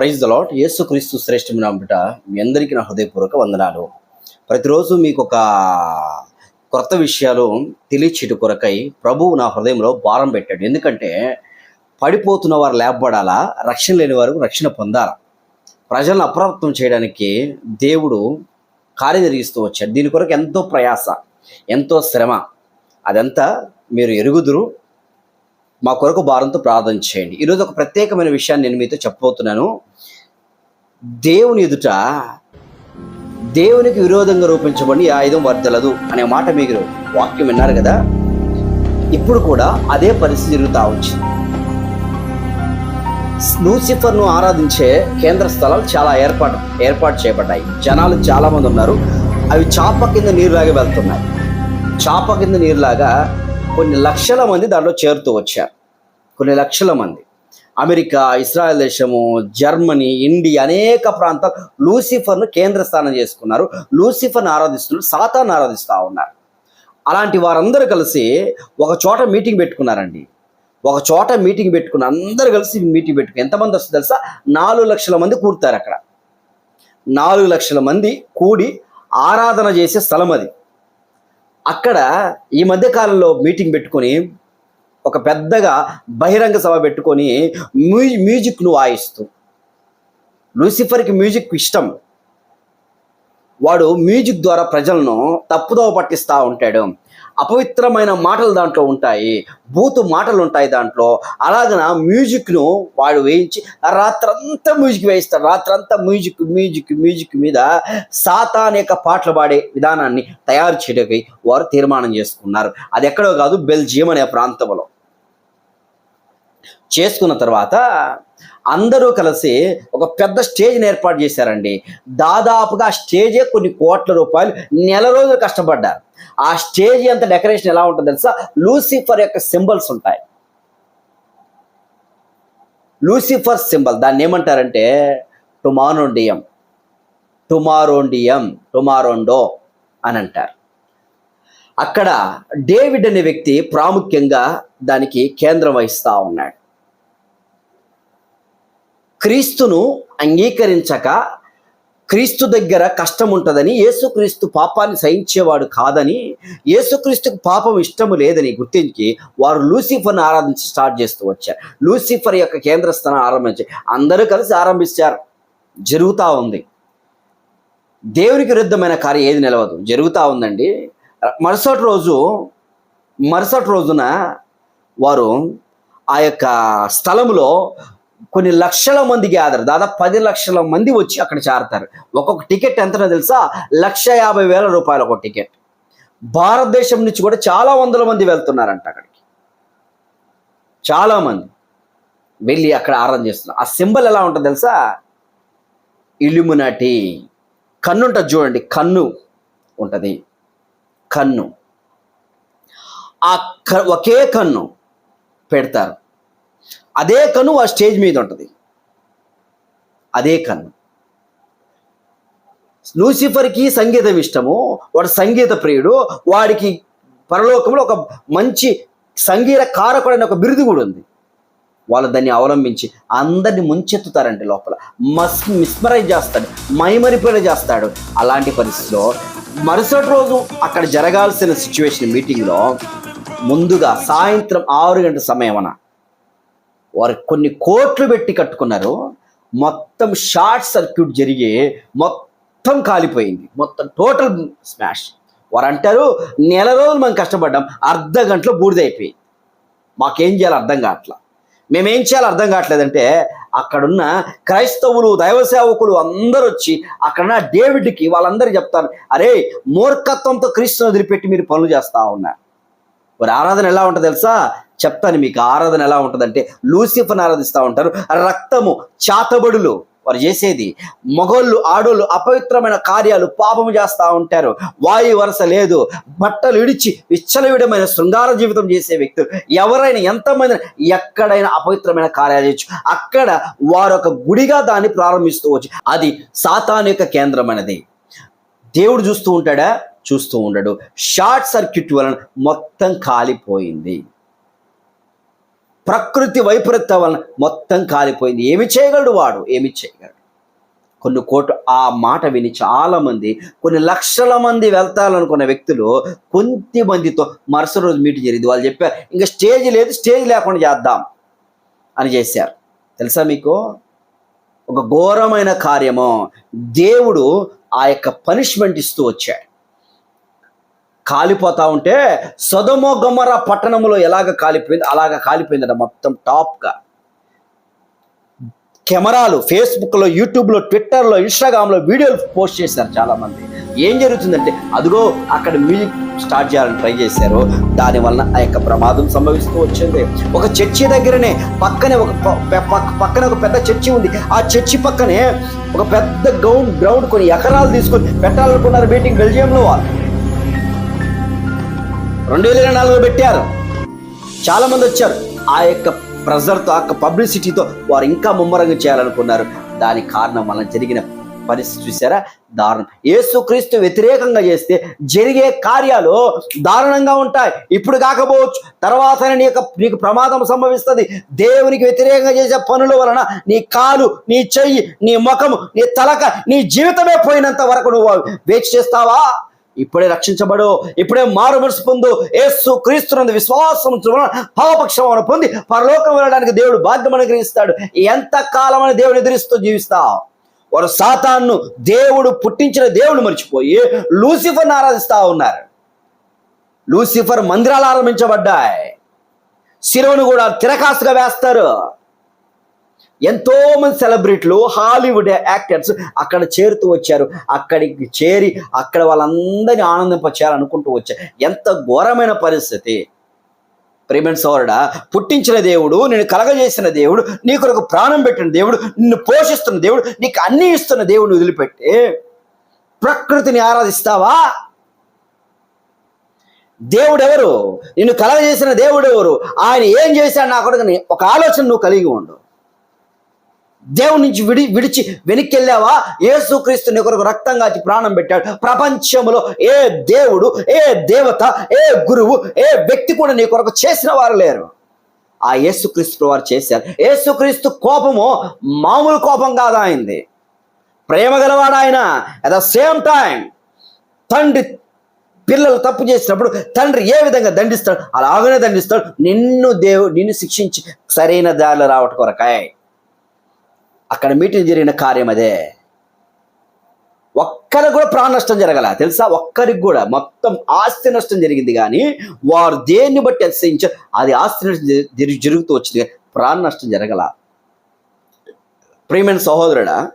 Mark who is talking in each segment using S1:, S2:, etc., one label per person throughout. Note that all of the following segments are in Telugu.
S1: ప్రైజ్ ద లాట్ యేసుక్రీస్తు శ్రేష్టమైన బిడ్డ మీ అందరికీ నా హృదయపూర్వక వందనాలు. ప్రతిరోజు మీకు ఒక కొత్త విషయాలు తెలియచేటు కొరకై ప్రభువు నా హృదయంలో భారం పెట్టాడు. ఎందుకంటే పడిపోతున్న వారు లేపబడాలా రక్షణ లేని వారు రక్షణ పొందాలా. ప్రజలను అప్రాప్తం చేయడానికి దేవుడు కార్యం జరిగిస్తూ వచ్చాడు. దీని కొరకు ఎంతో ప్రయాస ఎంతో శ్రమ అదంతా మీరు ఎరుగుదురు. మా కొరకు భారంతో ప్రార్థన చేయండి. ఈరోజు ఒక ప్రత్యేకమైన విషయాన్ని నేను మీతో చెప్పబోతున్నాను. దేవుని ఎదుట దేవునికి విరోధంగా రూపించబడి ఆయుధం వర్దలదు అనే మాట మీరు వాక్యం విన్నారు కదా? ఇప్పుడు కూడా అదే పరిస్థితి జరుగుతూ వచ్చింది లూసిఫర్ను ఆరాధించే కేంద్ర స్థలాలు చాలా ఏర్పాటు ఏర్పాటు చేయబడ్డాయి. జనాలు చాలా మంది ఉన్నారు. అవి చాప కింద నీరులాగా వెళ్తున్నాయి. చాప కింద నీరులాగా కొన్ని లక్షల మంది దాంట్లో చేరుతూ వచ్చారు. కొన్ని లక్షల మంది. అమెరికా ఇస్రాయల్ దేశము జర్మనీ ఇండియా అనేక ప్రాంతాలు లూసిఫర్ను కేంద్ర స్థానం చేసుకున్నారు. లూసిఫర్ను ఆరాధిస్తున్నారు సాతాన్ని ఆరాధిస్తూ ఉన్నారు. అలాంటి వారందరూ కలిసి ఒక చోట మీటింగ్ పెట్టుకున్నారండి. ఒక చోట మీటింగ్ పెట్టుకుని అందరు కలిసి మీటింగ్ పెట్టుకుని ఎంతమంది వస్తుంది తెలుసా? నాలుగు లక్షల మంది కూడతారు అక్కడ. నాలుగు లక్షల మంది కూడి ఆరాధన చేసే స్థలం అది. అక్కడ ఈ మధ్య కాలంలో మీటింగ్ పెట్టుకొని ఒక పెద్దగా బహిరంగ సభ పెట్టుకొని మ్యూ మ్యూజిక్ను వాయిస్తూ. లూసిఫర్కి మ్యూజిక్ ఇష్టం. వాడు మ్యూజిక్ ద్వారా ప్రజలను తప్పుదోవ పట్టిస్తూ ఉంటాడు. అపవిత్రమైన మాటలు దాంట్లో ఉంటాయి. బూతు మాటలు ఉంటాయి దాంట్లో. అలాగన మ్యూజిక్ను వాడు వేయించి రాత్రంతా మ్యూజిక్ వేయిస్తాడు. రాత్రంతా మ్యూజిక్ మ్యూజిక్ మ్యూజిక్ మీద సాతాన్ యొక్క పాటలు పాడే విధానాన్ని తయారు చేయడానికి వారు తీర్మానం చేసుకున్నారు. అది ఎక్కడో కాదు బెల్జియం అనే ప్రాంతంలో. చేసుకున్న తర్వాత అందరూ కలిసి ఒక పెద్ద స్టేజ్ని ఏర్పాటు చేశారండి. దాదాపుగా ఆ స్టేజే కొన్ని కోట్ల రూపాయలు నెల రోజులు కష్టపడ్డారు. ఆ స్టేజ్ అంత డెకరేషన్ ఎలా ఉంటుంది తెలుసా? లూసిఫర్ యొక్క సింబల్స్ ఉంటాయి. లూసిఫర్ సింబల్ దాన్ని ఏమంటారంటే? టుమారోండియం. టుమారోండియం టుమారోండో అని అంటారు. అక్కడ డేవిడ్ అనే వ్యక్తి ప్రాముఖ్యంగా దానికి కేంద్రం వహిస్తూ ఉన్నాడు. క్రీస్తును అంగీకరించక క్రీస్తు దగ్గర కష్టం ఉంటుందని యేసుక్రీస్తు పాపాన్ని సహించేవాడు కాదని యేసుక్రీస్తుకు పాపం ఇష్టము లేదని గుర్తించి వారు లూసిఫర్ని ఆరాధించి స్టార్ట్ చేస్తూ వచ్చారు. లూసిఫర్ యొక్క కేంద్ర స్థానం ఆరంభించి అందరూ కలిసి ఆరంభించారు జరుగుతూ ఉంది. దేవునికి విరుద్ధమైన కార్యం ఏది నిలవదు. జరుగుతూ ఉందండి. మరుసటి రోజు మరుసటి రోజున వారు ఆ యొక్క స్థలంలో కొన్ని లక్షల మంది గ్యాదర్ దాదాపు పది లక్షల మంది వచ్చి అక్కడ చేరతారు. ఒక్కొక్క టికెట్ ఎంతనో తెలుసా? లక్ష యాభై వేల రూపాయలు ఒక టికెట్ భారతదేశం నుంచి కూడా చాలా వందల మంది వెళ్తున్నారంట అక్కడికి. చాలామంది వెళ్ళి అక్కడ ఆరాధన చేస్తున్నారు. ఆ సింబల్ ఎలా ఉంటుంది తెలుసా? ఇల్లుమునాటి. కన్ను ఉంటుంది చూడండి కన్ను ఉంటుంది. కన్ను. ఆ క ఒకే కన్ను పెడతారు. అదే కన్ను ఆ స్టేజ్ మీద ఉంటుంది. అదే కన్ను. లూసిఫర్కి సంగీతం ఇష్టము వాడు సంగీత ప్రియుడు వాడికి పరలోకంలో ఒక మంచి సంగీత కారకుడైన ఒక బిరుదు కూడా ఉంది. వాళ్ళు దాన్ని అవలంబించి అందరిని ముంచెత్తుతారండి లోపల. మస్ మిస్మరైజ్ చేస్తాడు మైమరిపోయిన చేస్తాడు. అలాంటి పరిస్థితిలో మరుసటి రోజు అక్కడ జరగాల్సిన సిచ్యువేషన్ మీటింగ్లో ముందుగా సాయంత్రం ఆరు గంటల సమయమన వారు కొన్ని కోట్లు పెట్టి కట్టుకున్నారు. మొత్తం షార్ట్ సర్క్యూట్ జరిగి మొత్తం కాలిపోయింది. మొత్తం టోటల్ స్మాష్. వారు అంటారు నెల రోజులు మనం కష్టపడ్డాం అర్ధ గంటలో బూడిదైపోయింది మాకేం చేయాలో అర్థం కావట్లా. మేమేం చేయాలో అర్థం కావట్లేదంటే అక్కడున్న క్రైస్తవులు దైవ సేవకులు అందరూ వచ్చి అక్కడున్న డేవిడ్కి వాళ్ళందరూ చెప్తారు అరే మూర్ఖత్వంతో క్రీస్తుని వదిలిపెట్టి మీరు పనులు చేస్తా ఉన్నారు. మరి ఆరాధన ఎలా ఉంటుంది తెలుసా? చెప్తాను మీకు ఆరాధన ఎలా ఉంటుందంటే లూసిఫర్ని ఆరాధిస్తూ ఉంటారు. రక్తము చాతబడులు వారు చేసేది. మొగోళ్ళు ఆడోళ్ళు అపవిత్రమైన కార్యాలు పాపము చేస్తూ ఉంటారు. వాయు వరస లేదు. బట్టలు ఇడిచి విచ్చలవిడమైన శృంగార జీవితం చేసే వ్యక్తులు ఎవరైనా ఎంతమంది ఎక్కడైనా అపవిత్రమైన కార్యాలు చేయొచ్చు. అక్కడ వారు ఒక గుడిగా దాన్ని ప్రారంభిస్తూ వచ్చు అది సాతాను యొక్క కేంద్రమైనది. దేవుడు చూస్తూ ఉంటాడా? చూస్తూ ఉండడు. షార్ట్ సర్క్యూట్ వలన మొత్తం కాలిపోయింది. ప్రకృతి వైపరీత్యం వలన మొత్తం కాలిపోయింది. ఏమి చేయగలడు వాడు? ఏమి చేయగలడు? కొన్ని కోట్లు ఆ మాట విని చాలామంది కొన్ని లక్షల మంది వెళ్తారనుకున్న వ్యక్తులు కొంత మందితో మరుసటి రోజు మీటింగ్ జరిగింది. వాళ్ళు చెప్పారు ఇంకా స్టేజ్ లేదు స్టేజ్ లేకుండా చేద్దాం అని చేశారు. తెలుసా మీకు? ఒక ఘోరమైన కార్యము. దేవుడు ఆ యొక్క పనిష్మెంట్ ఇస్తూ వచ్చాడు. కాలిపోతా ఉంటే సొదమో గొమర పట్టణంలో ఎలాగ కాలిపోయింది? అలాగ కాలిపోయిందట మొత్తం టాప్గా కెమెరాలు ఫేస్బుక్లో యూట్యూబ్లో ట్విట్టర్లో ఇన్స్టాగ్రామ్లో వీడియోలు పోస్ట్ చేశారు చాలామంది. ఏం జరుగుతుందంటే అదిగో అక్కడ మ్యూజిక్ స్టార్ట్ చేయాలని ట్రై చేశారు. దానివల్ల ఆ యొక్క ప్రమాదం సంభవిస్తూ వచ్చింది. ఒక చర్చి దగ్గరనే పక్కనే ఒక పక్కన ఒక పెద్ద చర్చి ఉంది. ఆ చర్చి పక్కనే ఒక పెద్ద గ్రౌండ్ గ్రౌండ్ కొన్ని ఎకరాలు తీసుకొని పెట్టాలనుకున్నారు మీటింగ్ బెల్జియంలో వాళ్ళు. రెండు వేల ఇరవై నాలుగులో పెట్టారు. చాలా మంది వచ్చారు. ఆ యొక్క ప్రెజర్తో ఆ యొక్క పబ్లిసిటీతో వారు ఇంకా ముమ్మరంగా చేయాలనుకున్నారు. దానికి కారణం వలన జరిగిన పరిస్థితి చూసారా? దారుణం. యేసుక్రీస్తు వ్యతిరేకంగా చేస్తే జరిగే కార్యాలు దారుణంగా ఉంటాయి. ఇప్పుడు కాకపోవచ్చు తర్వాత నీ యొక్క నీకు ప్రమాదం సంభవిస్తుంది. దేవునికి వ్యతిరేకంగా చేసే పనుల వలన నీ కాలు నీ చెయ్యి నీ ముఖము నీ తలక నీ జీవితమే పోయినంత వరకు నువ్వు వేచి చేస్తావా? ఇప్పుడే రక్షించబడు ఇప్పుడే మారు మనసు పొందు ఏసు క్రీస్తునందు విశ్వాసం పాపపక్షమను పొంది పరలోకం వెళ్ళడానికి దేవుడు బాధ్యమని అనుగ్రహిస్తాడు. ఎంత కాలం అని దేవుని ఎదురిస్తూ జీవిస్తావు వారు సాతాన్ను దేవుడు పుట్టించిన దేవుడు మర్చిపోయి లూసిఫర్ని ఆరాధిస్తా ఉన్నారు. లూసిఫర్ మందిరాలు ఆరంభించబడ్డాయి. శిరువును కూడా తిరకాసుగా వేస్తారు. ఎంతోమంది సెలబ్రిటీలు హాలీవుడ్ యాక్టర్స్ అక్కడ చేరుతూ వచ్చారు. అక్కడికి చేరి అక్కడ వాళ్ళందరినీ ఆనందింపచేయాలనుకుంటూ వచ్చారు. ఎంత ఘోరమైన పరిస్థితి. ప్రేమైన సోదరుడా పుట్టించిన దేవుడు నేను కలగజేసిన దేవుడు నీ కొరకు ప్రాణం పెట్టిన దేవుడు నిన్ను పోషిస్తున్న దేవుడు నీకు అన్ని ఇస్తున్న దేవుడిని వదిలిపెట్టి ప్రకృతిని ఆరాధిస్తావా? దేవుడు ఎవరు నిన్ను కలగజేసిన దేవుడు ఎవరు ఆయన ఏం చేశాడు? నా కొడుకుని ఒక ఆలోచన నువ్వు కలిగి ఉండు. దేవుడి నుంచి విడి విడిచి వెనక్కి వెళ్ళావా ఏసుక్రీస్తు నీ కొరకు రక్తం కాచి ప్రాణం పెట్టాడు. ప్రపంచంలో ఏ దేవుడు ఏ దేవత ఏ గురువు ఏ వ్యక్తి కూడా నీ కొరకు చేసిన వారు లేరు. ఆ యేసుక్రీస్తు వారు చేశారు. యేసుక్రీస్తు కోపము మామూలు కోపం కాదు ఆయనది. ప్రేమ గలవాడు ఆయన. అట్ ద సేమ్ టైం తండ్రి పిల్లలు తప్పు చేసినప్పుడు తండ్రి ఏ విధంగా దండిస్తాడు? అలాగనే దండిస్తాడు. నిన్ను దేవుడు నిన్ను శిక్షించి సరైన దారిలో రావటం కొరకాయ. అక్కడ మీటింగ్ జరిగిన కార్యం అదే. ఒక్కరికి కూడా ప్రాణ నష్టం జరగల. తెలుసా? ఒక్కరికి కూడా మొత్తం ఆస్తి నష్టం జరిగింది కానీ వారు దేన్ని బట్టి అతిశయించారు అది ఆస్తి నష్టం జరుగుతూ వచ్చింది ప్రాణ నష్టం జరగల. ప్రియమైన సహోదరుడా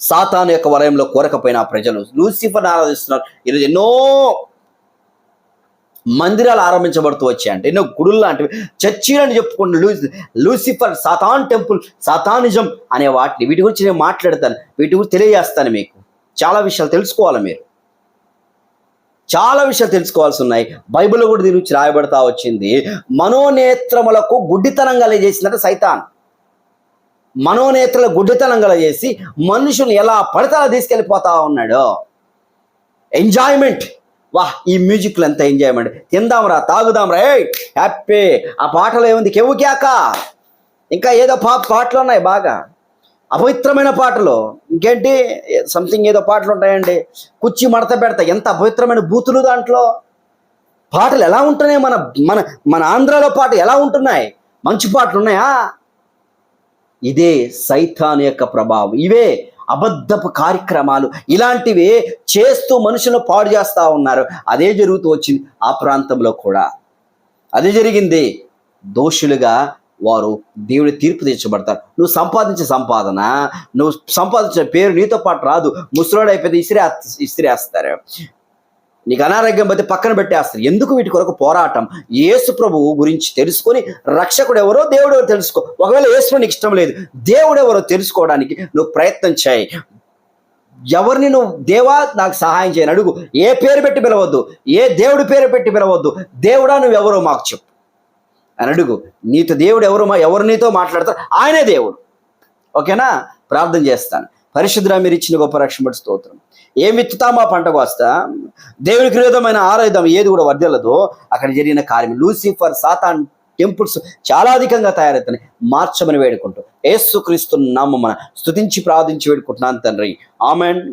S1: సాతాను యొక్క వలయంలో కోరకపోయిన ప్రజలు లూసిఫర్ ఆరాధిస్తున్నారు ఈరోజు ఎన్నో మందిరాలు ఆరంభించబడుతూ వచ్చాయంట ఎన్నో గుడులు లాంటివి. చర్చీలని చెప్పుకున్న లూ లూసిఫర్ సతాన్ టెంపుల్ సతానిజం అనే వాటిని. వీటి గురించి నేను మాట్లాడతాను. వీటి గురించి తెలియజేస్తాను మీకు. చాలా విషయాలు తెలుసుకోవాలి మీరు. చాలా విషయాలు తెలుసుకోవాల్సి ఉన్నాయి. బైబిల్ కూడా దీని గురించి రాయబడతా వచ్చింది. మనోనేత్రములకు గుడ్డితనం కలిగజేసిందంటే సైతాన్. మనోనేత్రల గుడ్డితనం కలిగేసి మనుషులు ఎలా పడితే అలా తీసుకెళ్ళిపోతా ఉన్నాడు. ఎంజాయ్మెంట్ వా ఈ మ్యూజిక్లో ఎంత ఎంజాయ్మెంట్ తిందాంరా తాగుదాంరా. ఏ హ్యాపీ. ఆ పాటలో ఏముంది? కెవ్వుకాక ఇంకా ఏదో పా పాటలు ఉన్నాయి బాగా. అపవిత్రమైన పాటలు. ఇంకేంటి? సంథింగ్ ఏదో పాటలు ఉంటాయండి. కుర్చీ మడత పెడతా. ఎంత అపవిత్రమైన బూతులు దాంట్లో. పాటలు ఎలా ఉంటున్నాయి మన మన మన ఆంధ్రాలో పాట ఎలా ఉంటున్నాయి? మంచి పాటలు ఉన్నాయా? ఇదే సైతాన్ యొక్క ప్రభావం. ఇవే అబద్ధపు కార్యక్రమాలు ఇలాంటివి చేస్తూ మనుషులను పాడు చేస్తూ ఉన్నారు. అదే జరుగుతూ వచ్చింది ఆ ప్రాంతంలో కూడా. అదే జరిగింది. దోషులుగా వారు దేవుడి తీర్పు తీర్చబడతారు. నువ్వు సంపాదించే సంపాదన నువ్వు సంపాదించిన పేరు నీతో పాటు రాదు. ముసలాడు అయిపోతే ఇసిరే ఇసిరేస్తారు. నీకు అనారోగ్యం పోతే పక్కన పెట్టేస్తారు. ఎందుకు వీటి కొరకు పోరాటం? యేసు ప్రభువు గురించి తెలుసుకొని రక్షకుడు ఎవరో దేవుడు ఎవరో తెలుసుకో. ఒకవేళ యేసు నీకు ఇష్టం లేదు దేవుడు ఎవరో తెలుసుకోవడానికి నువ్వు ప్రయత్నం చేయి. ఎవరిని నువ్వు దేవా నాకు సహాయం చేయని అడుగు. ఏ పేరు పెట్టి పిలవద్దు. ఏ దేవుడి పేరు పెట్టి పిలవద్దు. దేవుడా నువ్వు ఎవరో మాకు చెప్పు. అని అడుగు. నీతో దేవుడు ఎవరు మా ఎవరు నీతో మాట్లాడతారు ఆయనే దేవుడు. ఓకేనా? ప్రార్థన చేస్తాను. పరిశుద్ధ మీరు ఇచ్చిన గొప్ప రక్షణ స్తోత్రం. ఏం విత్తుతామో పంట కోస్తా? దేవుని విరోధమైన ఆరాయుధం ఏది కూడా వర్ధలదో అక్కడ జరిగిన కార్యం లూసిఫర్ సాతాన్ టెంపుల్స్ చాలా అధికంగా తయారవుతాయి మార్చమని వేడుకుంటూ. ఏసుక్రీస్తు మన స్తుతించి ప్రార్థించి వేడుకుంటున్నాను తండ్రి. ఆమెన్.